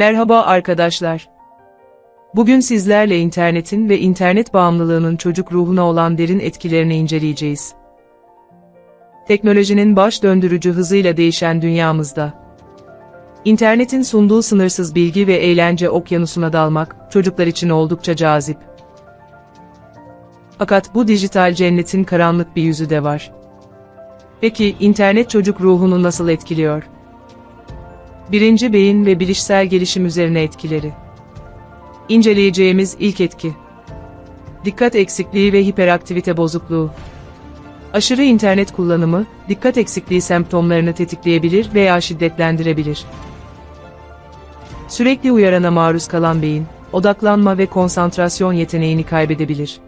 Merhaba arkadaşlar. Bugün sizlerle internetin ve internet bağımlılığının çocuk ruhuna olan derin etkilerini inceleyeceğiz. Teknolojinin baş döndürücü hızıyla değişen dünyamızda, internetin sunduğu sınırsız bilgi ve eğlence okyanusuna dalmak çocuklar için oldukça cazip. Fakat bu dijital cennetin karanlık bir yüzü de var. Peki internet çocuk ruhunu nasıl etkiliyor? Birinci beyin ve bilişsel gelişim üzerine etkileri. İnceleyeceğimiz ilk etki. Dikkat eksikliği ve hiperaktivite bozukluğu. Aşırı internet kullanımı, dikkat eksikliği semptomlarını tetikleyebilir veya şiddetlendirebilir. Sürekli uyarana maruz kalan beyin, odaklanma ve konsantrasyon yeteneğini kaybedebilir.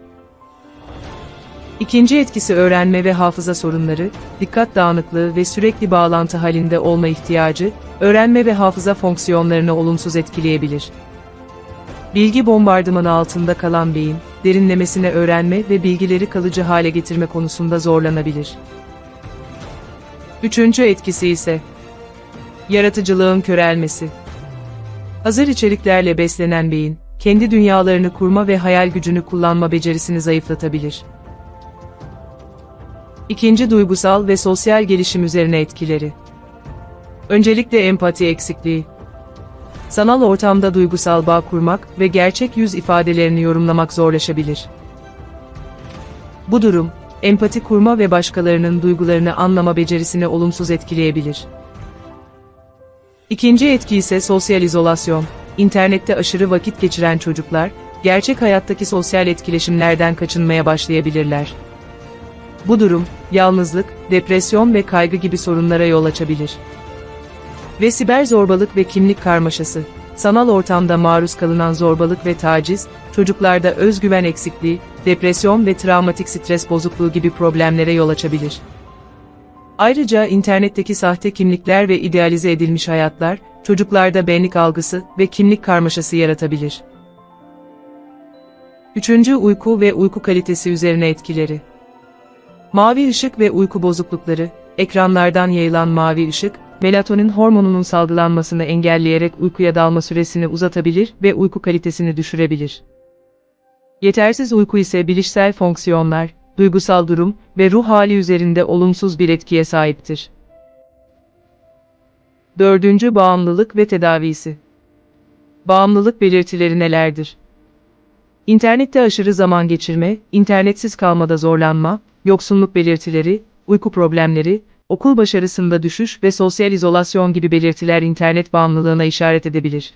İkinci etkisi öğrenme ve hafıza sorunları, dikkat dağınıklığı ve sürekli bağlantı halinde olma ihtiyacı, öğrenme ve hafıza fonksiyonlarını olumsuz etkileyebilir. Bilgi bombardımanı altında kalan beyin, derinlemesine öğrenme ve bilgileri kalıcı hale getirme konusunda zorlanabilir. Üçüncü etkisi ise, yaratıcılığın körelmesi. Hazır içeriklerle beslenen beyin, kendi dünyalarını kurma ve hayal gücünü kullanma becerisini zayıflatabilir. İkinci duygusal ve sosyal gelişim üzerine etkileri. Öncelikle empati eksikliği. Sanal ortamda duygusal bağ kurmak ve gerçek yüz ifadelerini yorumlamak zorlaşabilir. Bu durum, empati kurma ve başkalarının duygularını anlama becerisini olumsuz etkileyebilir. İkinci etki ise sosyal izolasyon. İnternette aşırı vakit geçiren çocuklar, gerçek hayattaki sosyal etkileşimlerden kaçınmaya başlayabilirler. Bu durum, yalnızlık, depresyon ve kaygı gibi sorunlara yol açabilir. Ve siber zorbalık ve kimlik karmaşası. Sanal ortamda maruz kalınan zorbalık ve taciz, çocuklarda özgüven eksikliği, depresyon ve travmatik stres bozukluğu gibi problemlere yol açabilir. Ayrıca internetteki sahte kimlikler ve idealize edilmiş hayatlar, çocuklarda benlik algısı ve kimlik karmaşası yaratabilir. Üçüncü uyku ve uyku kalitesi üzerine etkileri. Mavi ışık ve uyku bozuklukları, ekranlardan yayılan mavi ışık, melatonin hormonunun salgılanmasını engelleyerek uykuya dalma süresini uzatabilir ve uyku kalitesini düşürebilir. Yetersiz uyku ise bilişsel fonksiyonlar, duygusal durum ve ruh hali üzerinde olumsuz bir etkiye sahiptir. Dördüncü bağımlılık ve tedavisi. Bağımlılık belirtileri nelerdir? İnternette aşırı zaman geçirme, internetsiz kalmada zorlanma, yoksunluk belirtileri, uyku problemleri, okul başarısında düşüş ve sosyal izolasyon gibi belirtiler internet bağımlılığına işaret edebilir.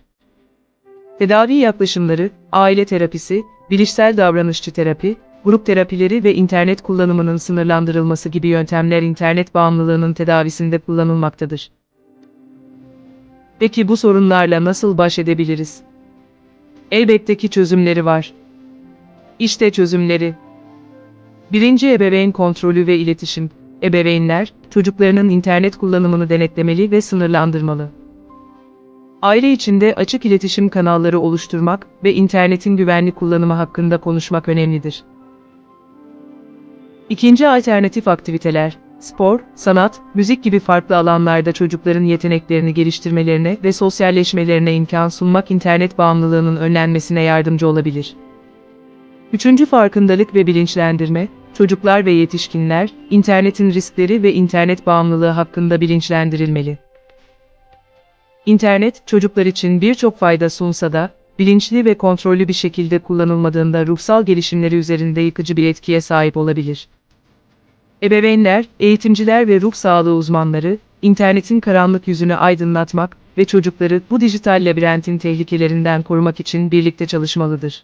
Tedavi yaklaşımları, aile terapisi, bilişsel davranışçı terapi, grup terapileri ve internet kullanımının sınırlandırılması gibi yöntemler internet bağımlılığının tedavisinde kullanılmaktadır. Peki bu sorunlarla nasıl baş edebiliriz? Elbette ki çözümleri var. İşte çözümleri. Birinci ebeveyn kontrolü ve iletişim. Ebeveynler, çocuklarının internet kullanımını denetlemeli ve sınırlandırmalı. Aile içinde açık iletişim kanalları oluşturmak ve internetin güvenli kullanımı hakkında konuşmak önemlidir. İkinci alternatif aktiviteler, spor, sanat, müzik gibi farklı alanlarda çocukların yeteneklerini geliştirmelerine ve sosyalleşmelerine imkan sunmak internet bağımlılığının önlenmesine yardımcı olabilir. Üçüncü farkındalık ve bilinçlendirme, çocuklar ve yetişkinler, internetin riskleri ve internet bağımlılığı hakkında bilinçlendirilmeli. İnternet, çocuklar için birçok fayda sunsa da, bilinçli ve kontrollü bir şekilde kullanılmadığında ruhsal gelişimleri üzerinde yıkıcı bir etkiye sahip olabilir. Ebeveynler, eğitimciler ve ruh sağlığı uzmanları, internetin karanlık yüzünü aydınlatmak ve çocukları bu dijital labirentin tehlikelerinden korumak için birlikte çalışmalıdır.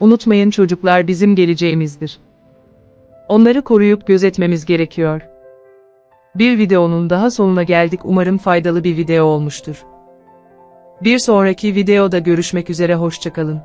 Unutmayın çocuklar bizim geleceğimizdir. Onları koruyup gözetmemiz gerekiyor. Bir videonun daha sonuna geldik umarım faydalı bir video olmuştur. Bir sonraki videoda görüşmek üzere hoşçakalın.